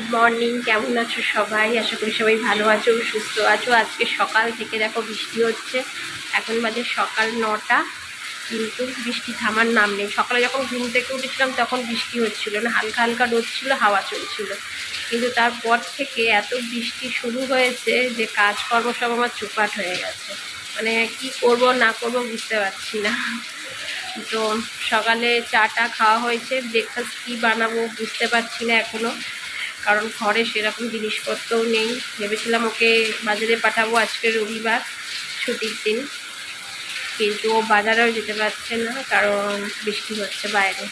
Good morning কেমন আছো সবাই? আশা করি সবাই ভালো আছো, সুস্থ আছো। আজকে সকাল থেকে দেখো বৃষ্টি হচ্ছে। এখন বাজে সকাল নটা, কিন্তু বৃষ্টি থামার নাম নেই। সকালে যখন ঘুম থেকে উঠেছিলাম, তখন বৃষ্টি হচ্ছিল না। হালকা হালকা রোদ ছিল, হাওয়া চলছিল। কিন্তু তারপর থেকে এত বৃষ্টি শুরু হয়েছে যে কাজকর্ম সব আমার চুপাট হয়ে গেছে। মানে কি করব, না করব বুঝতে পারছি না। তো সকালে চাটা খাওয়া হয়েছে। ব্রেকফাস্ট কী বানাবো বুঝতে পারছি না এখনও কারণ ঘরে সেরকম জিনিসপত্রও নেই। ভেবেছিলাম ওকে বাজারে পাঠাবো আজকে রবিবার, ছুটির দিন। কিন্তু ও বাজারেও যেতে পারছে না, কারণ বৃষ্টি হচ্ছে বাইরে।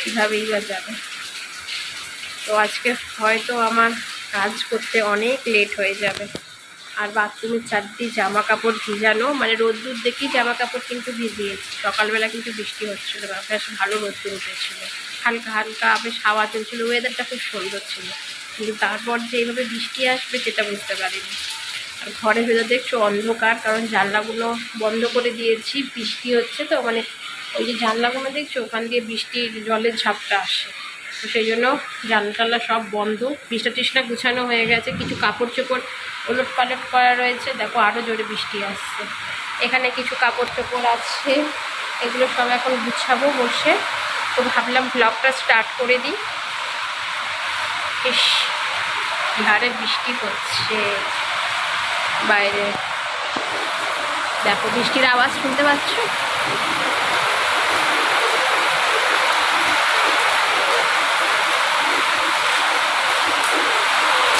কীভাবেই বা যাবে? তো আজকে হয়তো আমার কাজ করতে অনেক লেট হয়ে যাবে। আর বাথরুমের চারটি জামা কাপড় ভিজানো মানে রোদ্দুর দেখেই জামা কাপড় কিন্তু ভিজিয়েছি। সকালবেলা কিন্তু বৃষ্টি হচ্ছিল বেশ ভালো রোদ্দুর উঠেছিল। হালকা হালকা বেশ হাওয়া চলছিল ওয়েদারটা খুব সুন্দর ছিল। কিন্তু তারপর যে এইভাবে বৃষ্টি আসবে সেটা বুঝতে পারিনি। আর ঘরের ভেতর দেখছ অন্ধকার, কারণ জানলাগুলো বন্ধ করে দিয়েছি, বৃষ্টি হচ্ছে তো মানে ওই যে জানলাগুলো দেখছ, ওখান দিয়ে বৃষ্টির জলের ঝাপটা আসে। তো সেই জন্য জানলা সব বন্ধ। বৃষ্টা টিসনা গুছানো হয়ে গেছে, কিছু কাপড় চোপড় ওলট পালট করা রয়েছে। দেখো আরও জোরে বৃষ্টি আসছে। এখানে কিছু কাপড় চোপড় আছে, এগুলো সব এখন গুছাবো বসে। তো ভাবলাম ব্লগটা স্টার্ট করে দিই। ইস ধারে বৃষ্টি হচ্ছে। বাইরে। দেখো বৃষ্টির আওয়াজ শুনতে পাচ্ছ?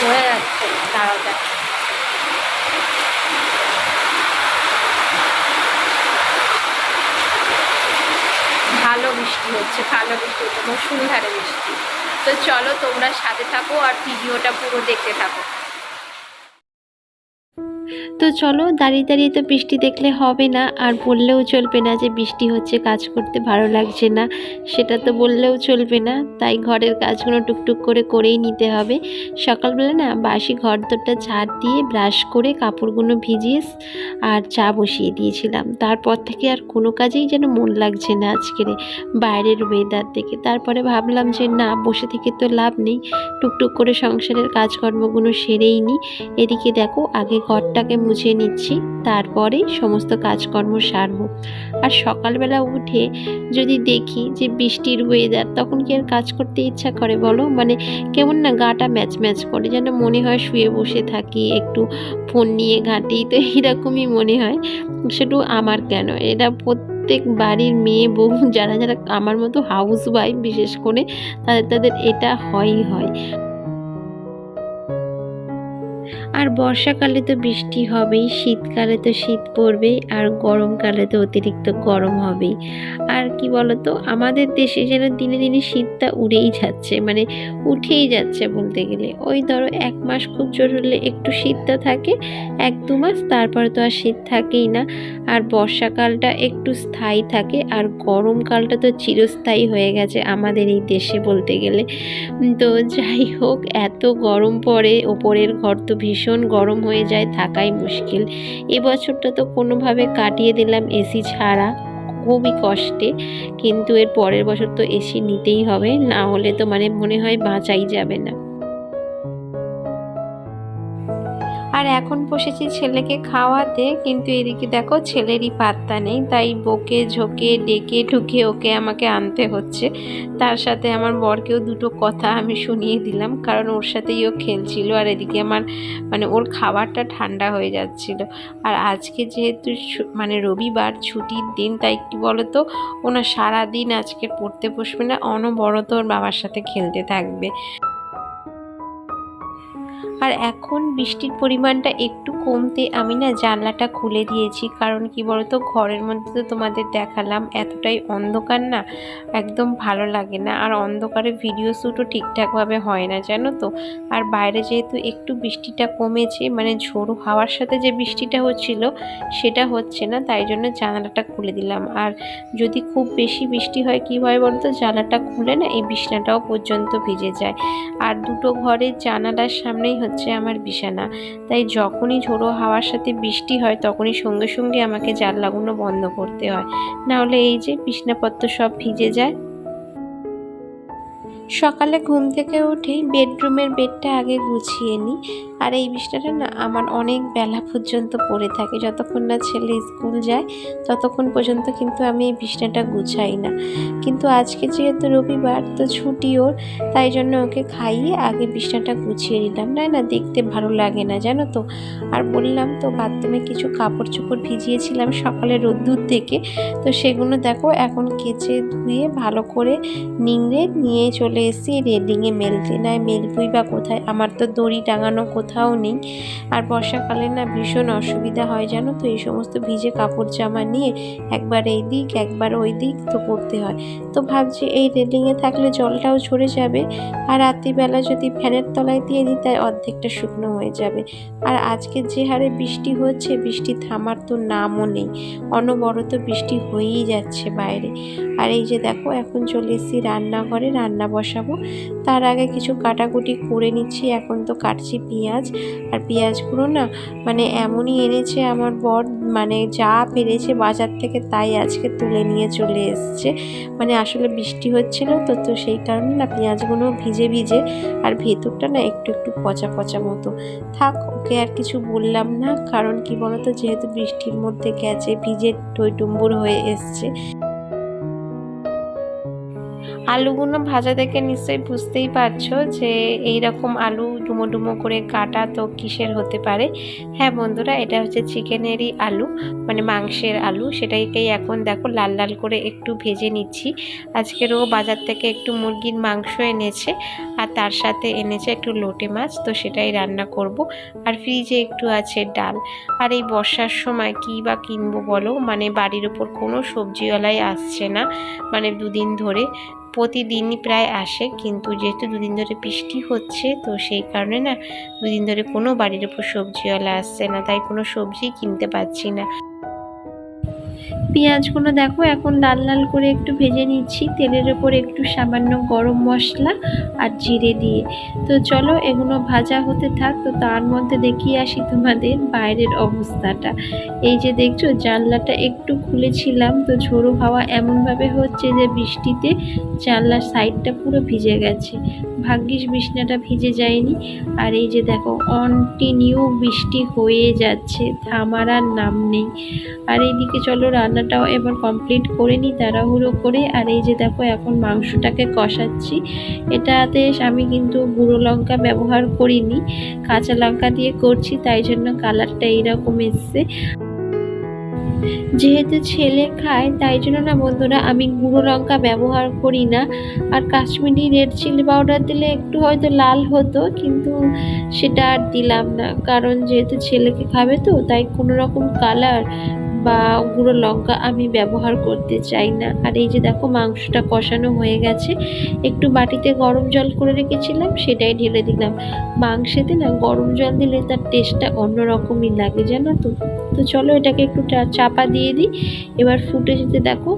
হয়ে যাচ্ছে দেখো। ভালো বৃষ্টি হচ্ছে, ভালো বৃষ্টি হচ্ছে মুসুলধারে বৃষ্টি। তো চলো তোমরা সাথে থাকো আর ভিডিওটা পুরো দেখতে থাকো। তো চলো, দাঁড়িয়ে দাঁড়িয়ে তো বৃষ্টি দেখলে হবে না, আর বললেও চলবে না যে বৃষ্টি হচ্ছে, কাজ করতে ভালো লাগছে না, সেটা তো বললেও চলবে না, তাই ঘরের কাজগুলো টুকটুক করে করেই নিতে হবে। সকালবেলা না বাসি ঘর দরটা ঝাড় দিয়ে ব্রাশ করে কাপড়গুলো ভিজিয়ে আর চা বসিয়ে দিয়েছিলাম। তারপর থেকে আর কোনো কাজেই যেন মন লাগছে না আজকের বাইরের ওয়েদার দেখে। তারপরে ভাবলাম যে না, বসে থেকে তো লাভ নেই। টুকটুক করে সংসারের কাজকর্মগুলো সেরেই নিই এদিকে দেখো, আগে ঘরটাকে মুছে নিচ্ছি, তারপরে সমস্ত কাজকর্ম সারবো। আর সকালবেলা উঠে যদি দেখি যে বৃষ্টির ওয়েদার তখন কি আর কাজ করতে ইচ্ছা করে বলো? মানে কেমন না গাটা ম্যাচ ম্যাচ করে, যেন মনে হয় শুয়ে বসে থাকি, একটু ফোন নিয়ে ঘাঁটি। তো এরকমই মনে হয় শুধু আমার কেন? এটা প্রত্যেক বাড়ির মেয়ে, বউ, যারা যারা আমার মতো হাউস ওয়াইফ বিশেষ করে, তাদের তাদের এটা হয়ই হয়। আর বর্ষাকালে তো বৃষ্টি হবেই, শীতকালে তো শীত পড়বেই, আর গরমকালে তো অতিরিক্ত গরম হবেই। আর কি বলতো, আমাদের দেশে যেন দিনে দিনে শীতটা উড়েই যাচ্ছে মানে উঠেই যাচ্ছে বলতে গেলে। ওই ধরো এক মাস খুব জোর হলে একটু শীতটা থাকে, এক দু মাস তারপরে তো আর শীত থাকেই না। আর বর্ষাকালটা একটু স্থায়ী থাকে, আর গরমকালটা তো চিরস্থায়ী হয়ে গেছে আমাদের এই দেশে বলতে গেলে। তো যাই হোক, এত গরম পড়ে, ওপরের ঘর তো ভীষণ গরম হয়ে যায়, থাকাই মুশকিল। এবছরটা তো কোনোভাবে কাটিয়ে দিলাম এসি ছাড়া, খুবই কষ্টে। কিন্তু এর পরের বছর তো এসি নিতেই হবে, না হলে তো মানে মনে হয় বাঁচাই যাবে না। আর এখন বসেছি ছেলেকে খাওয়াতে, কিন্তু এদিকে দেখো ছেলেরই পাত্তা নেই, তাই বকে ঝোঁকে ডেকে ঠুকে ওকে আমাকে আনতে হচ্ছে। তার সাথে আমার বরকেও দুটো কথা আমি শুনিয়ে দিলাম, কারণ ওর সাথেই ও খেলছিল আর এদিকে আমার মানে ওর খাবারটা ঠান্ডা হয়ে যাচ্ছিল। আর আজকে যেহেতু মানে রবিবার ছুটির দিন, তাই কি বলতো ওনার সারাদিন আজকে পড়তে বসবে না, অনবরত ওর বাবার সাথে খেলতে থাকবে। আর এখন বৃষ্টির পরিমাণটা একটু কমতে আমি না জানলাটা খুলে দিয়েছি, কারণ কি বলতো, ঘরের মধ্যে তো তোমাদের দেখালাম এতটাই অন্ধকার না, একদম ভালো লাগে না। আর অন্ধকারে ভিডিও শ্যুটও ঠিকঠাকভাবে হয় না, জানো তো? আর বাইরে যেহেতু একটু বৃষ্টিটা কমেছে মানে ঝোড়ো হাওয়ার সাথে যে বৃষ্টিটা হচ্ছিল, সেটা হচ্ছে না, তাই জন্য জানালাটা খুলে দিলাম। আর যদি খুব বেশি বৃষ্টি হয়, কী হয় বলতো, জানালাটা খুলে না এই বিছনাটাও পর্যন্ত ভিজে যায়। আর দুটো ঘরের জানালার সামনেই হচ্ছে আমার বিছানা। তাই যখনই ঝোড়ো হাওয়ার সাথে বৃষ্টি হয়, তখনই সঙ্গে সঙ্গে আমাকে জাল জানলাগুলো বন্ধ করতে হয়। নাহলে এই যে বিছনাপত্র সব ভিজে যায়। সকালে ঘুম থেকে উঠেই বেডরুমের বেডটা আগে গুছিয়ে নিই। আর এই বিছনাটা না আমার অনেক বেলা পর্যন্ত পড়ে থাকে। যতক্ষণ না ছেলে স্কুল যায়, ততক্ষণ পর্যন্ত কিন্তু আমি এই বিছনাটা গুছাই না। কিন্তু আজকে যেহেতু রবিবার, তো ছুটি ওর, তাই জন্য ওকে খাইয়ে আগে বিছনাটা গুছিয়ে নিলাম। না না, দেখতে ভালো লাগে না, জানো তো। আর বললাম তো বাথরুমে কিছু কাপড় চোপড় ভিজিয়েছিলাম সকালে রোদ্দুর থেকে। তো সেগুলো দেখো এখন কেচে ধুয়ে ভালো করে নিংড়ে নিয়ে চলে এসেছি রেডিংয়ে মেলতে। না, মেলবই বা কোথায়? আমার তো দড়ি টাঙানো কোথাও নেই। আর বর্ষাকালে না ভীষণ অসুবিধা হয়, জানো তো? এই সমস্ত ভিজে কাপড় জামা নিয়ে একবার এই দিক, একবার ওই দিক তো করতে হয়। তো ভাবছি এই রেলিংয়ে থাকলে জলটাও ঝরে যাবে। আর রাত্রিবেলা যদি ফ্যানের তলায় দিয়ে দিই, তাই অর্ধেকটা শুকনো হয়ে যাবে। আর আজকে যে হারে বৃষ্টি হচ্ছে, বৃষ্টি থামার তো নামও নেই। অনবরত বৃষ্টি হয়েই যাচ্ছে বাইরে। আর এই যে দেখো, এখন চলে এসেছি রান্নাঘরে, রান্না বসাবো। তার আগে কিছু কাটাকুটি করে নিচ্ছি। এখন তো কাটছি পেঁয়াজ। আর পেঁয়াজগুলো না মানে এমনই এনেছে আমার বর মানে যা পেরেছে বাজার থেকে তাই আজকে তুলে নিয়ে চলে এসছে। মানে আসলে বৃষ্টি হচ্ছিল তো তো সেই কারণে না পেঁয়াজগুলো ভিজে ভিজে আর ভেতরটা না একটু একটু পচা পচা মতো। থাক, ওকে আর কিছু বললাম না, কারণ কি বলতো, যেহেতু বৃষ্টির মধ্যে গেছে, ভিজে টইটুম্বুর হয়ে এসছে। আলুগুলো ভাজা দেখে নিশ্চয়ই বুঝতেই পারছ যে এই রকম আলু ডুমো ডুমো করে কাটা তো কিসের হতে পারে? হ্যাঁ বন্ধুরা, এটা হচ্ছে চিকেনেরই আলু মানে মাংসের আলু। সেটাকেই এখন দেখো লাল লাল করে একটু ভেজে নিচ্ছি। আজকেরও বাজার থেকে একটু মুরগির মাংস এনেছে। আর তার সাথে এনেছে একটু লোটে মাছ, তো সেটাই রান্না করব। আর ফ্রিজে একটু আছে ডাল। আর এই বর্ষার সময় কী বা কিনবো বলো? মানে বাড়ির ওপর কোনো সবজিওয়ালাই আসছে না মানে দুদিন ধরে। প্রতিদিনই প্রায় আসে, কিন্তু যেহেতু দুদিন ধরে বৃষ্টি হচ্ছে, তো সেই কারণে না দুদিন ধরে কোনো বাড়ির উপর সবজিওয়ালা আসছে না, তাই কোনো সবজি কিনতে পারছি না। পেঁয়াজগুলো দেখো, এখন লাল লাল করে একটু ভেজে নিচ্ছি। তেলের ওপর একটু সামান্য গরম মশলা আর জিরে দিয়ে। তো চলো, এগুলো ভাজা হতে থাক, তো তার মধ্যে দেখিয়ে আসি তোমাদের বাইরের অবস্থাটা। এই যে দেখছ, জানলাটা একটু খুলেছিলাম, তো ঝোড়ো হাওয়া এমনভাবে হচ্ছে যে বৃষ্টিতে জানলার সাইডটা পুরো ভিজে গেছে। ভাগ্যিস বিছনাটা ভিজে যায়নি। আর এই যে দেখো কন্টিনিউ বৃষ্টি হয়ে যাচ্ছে, থামার আর নাম নেই। আর এইদিকে চলো রান্নাটাও এবার কমপ্লিট করে নিই, তাড়াহুড়ো করে। আর এই যে দেখো, এখন মাংসটাকে কষাচ্ছি। এটাতে আমি কিন্তু গুঁড়ো লঙ্কা ব্যবহার করিনি, কাঁচা লঙ্কা দিয়ে করছি, তাই জন্য কালারটা এইরকম এসছে। যেহেতু ছেলে খায়, তাই জন্য না বন্ধুরা, আমি গুঁড়ো লঙ্কা ব্যবহার করি না। আর কাশ্মীরি রেড চিলি পাউডার দিলে একটু হয়তো লাল হতো, কিন্তু সেটা আর দিলাম না। কারণ যেহেতু ছেলেকে খাবে তো, তাই কোনো রকম কালার বা গুঁড়ো লঙ্কা আমি ব্যবহার করতে চাই না। আর এই যে দেখো মাংসটা কষানো হয়ে গেছে, একটু বাটিতে গরম জল করে রেখেছিলাম, সেটাই ঢেলে দিলাম। মাংসেতে না গরম জল দিলে তার টেস্টটা অন্যরকমই লাগে, জানো তো? তো চলো এটাকে একটু চাপা দিয়ে দিই। এবার ফুটে যেতে দেখো,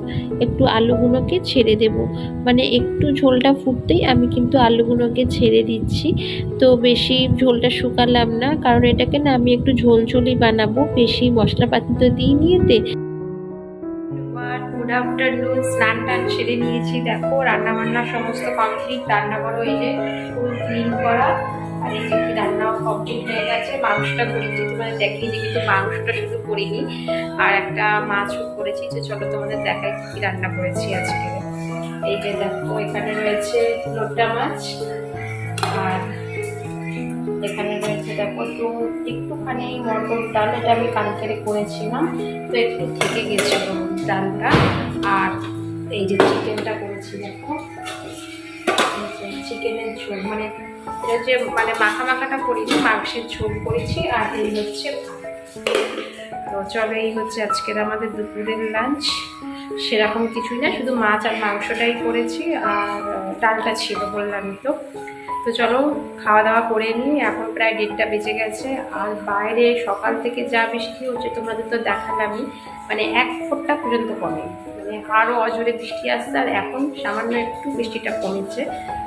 একটু আলুগুলোকে ছেড়ে দেব। মানে একটু ঝোলটা ফুটতেই আমি কিন্তু আলুগুলোকে ছেড়ে দিচ্ছি। তো বেশি ঝোলটা শুকালাম না, কারণ এটাকে না আমি একটু ঝোল ঝোলই বানাবো, বেশি মশলাপাতি তো দিইনি এতে। গুড আফটারনুন স্নান টান সেরে নিয়েছি। দেখো রান্না বান্না সমস্ত কমপ্লিট রান্না করো এই যে ফুল ক্লিন করা। আর এই যে কি রান্নাও কমপ্লিট হয়ে গেছে মাংসটা করেছি তোমাদের দেখিয়ে যে কিন্তু মাংসটা শুধু করিনি, আর একটা মাছও করেছি। যে চলো তোমাদের দেখাই কি রান্না করেছি আজকে। এই দেখো, এখানে রয়েছে লোটা মাছ, আর এখানে রয়েছে দেখো তো একটুখানি মটর ডাল, এটা আমি কালকেরে করেছিলাম। তো একটু থেকে গেছিল ডালটা। আর এই যে চিকেনটা করেছি দেখো। চিকেনের ঝোল মানে এটা মানে মাখা মাখাটা করিনি, মাংসের ঝোল করেছি, আর এই হচ্ছে তো চলো, এই হচ্ছে আজকের আমাদের দুপুরের লাঞ্চ সেরকম কিছুই না, শুধু মাছ আর মাংসটাই করেছি, আর ডালটা ছিল বললামই তো। তো চলো, খাওয়া দাওয়া করে নিই, এখন প্রায় দেড়টা বেজে গেছে, আর বাইরে সকাল থেকে যা বৃষ্টি হচ্ছে, তোমাদের তো দেখালামই মানে এক ফোঁটা পর্যন্ত কমে মানে আরও অজোরে বৃষ্টি আসছে আর এখন সামান্য একটু বৃষ্টিটা কমেছে।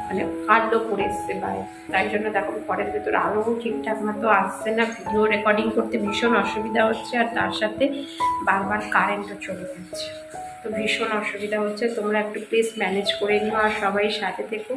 মানে আলো পড়ে এসছে বাইরে তাই জন্য দেখো ঘরের ভেতর আলোও ঠিকঠাক মতো আসছে না। ভিডিও রেকর্ডিং করতে ভীষণ অসুবিধা হচ্ছে আর তার সাথে বারবার কারেন্টও চলে যাচ্ছে। তো ভীষণ অসুবিধা হচ্ছে। তোমরা একটু প্লিজ ম্যানেজ করে নিও আর সবাই সাথে থেকো।